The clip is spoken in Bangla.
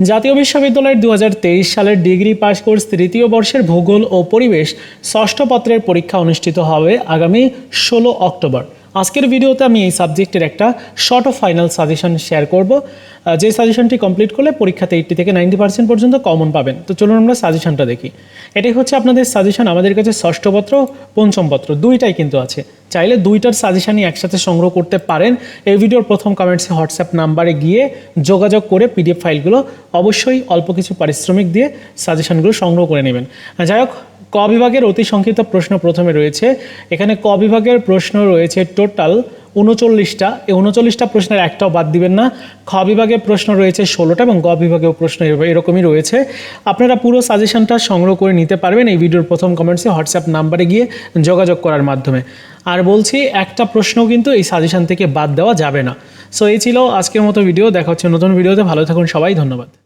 জাতীয় বিশ্ববিদ্যালয়ের দু হাজার তেইশ সালের ডিগ্রি পাস কোর্স তৃতীয় বর্ষের ভূগোল ও পরিবেশ ষষ্ঠ পত্রের পরীক্ষা অনুষ্ঠিত হবে আগামী ষোলো অক্টোবর। আজকের ভিডিওতে আমি এই সাবজেক্টের একটা short of final suggestion share করব। যে সাজেশনটি কমপ্লিট করলে পরীক্ষাতে এইটটি থেকে নাইনটি পার্সেন্ট পর্যন্ত কমন পাবেন। তো চলুন আমরা সাজেশনটা দেখি। এটাই হচ্ছে আপনাদের সাজেশন আমাদের কাছে ষষ্ঠ পত্র, পঞ্চম পত্র, দুইটাই কিন্তু আছে। চাইলে দুইটার সাজেশনই একসাথে সংগ্রহ করতে পারেন। এই ভিডিওর প্রথম কমেন্টসে হোয়াটসঅ্যাপ নাম্বারে গিয়ে যোগাযোগ করে পিডিএফ ফাইলগুলো অবশ্যই অল্প কিছু পারিশ্রমিক দিয়ে সাজেশনগুলো সংগ্রহ করে নেবেন। যাই হোক ক বিভাগের অতি সংক্ষিপ্ত প্রশ্ন প্রথমে রয়েছে। এখানে ক বিভাগের প্রশ্ন রয়েছে টোটাল উনচল্লিশটা। এই উনচল্লিশটা প্রশ্নের একটাও বাদ দিবেন না। খ বিভাগের প্রশ্ন রয়েছে ষোলোটা এবং গ বিভাগেও প্রশ্ন এরকম- এরকমই রয়েছে। আপনারা পুরো সাজেশনটা সংগ্রহ করে নিতে পারবেন এই ভিডিওর প্রথম কমেন্টসে হোয়াটসঅ্যাপ নাম্বারে গিয়ে যোগাযোগ করার মাধ্যমে। আর বলছি, একটা প্রশ্নও কিন্তু এই সাজেশন থেকে বাদ দেওয়া যাবে না। সো এই ছিল আজকের মতো ভিডিও দেখা হচ্ছে নতুন ভিডিওতে ভালো থাকুন সবাই। ধন্যবাদ।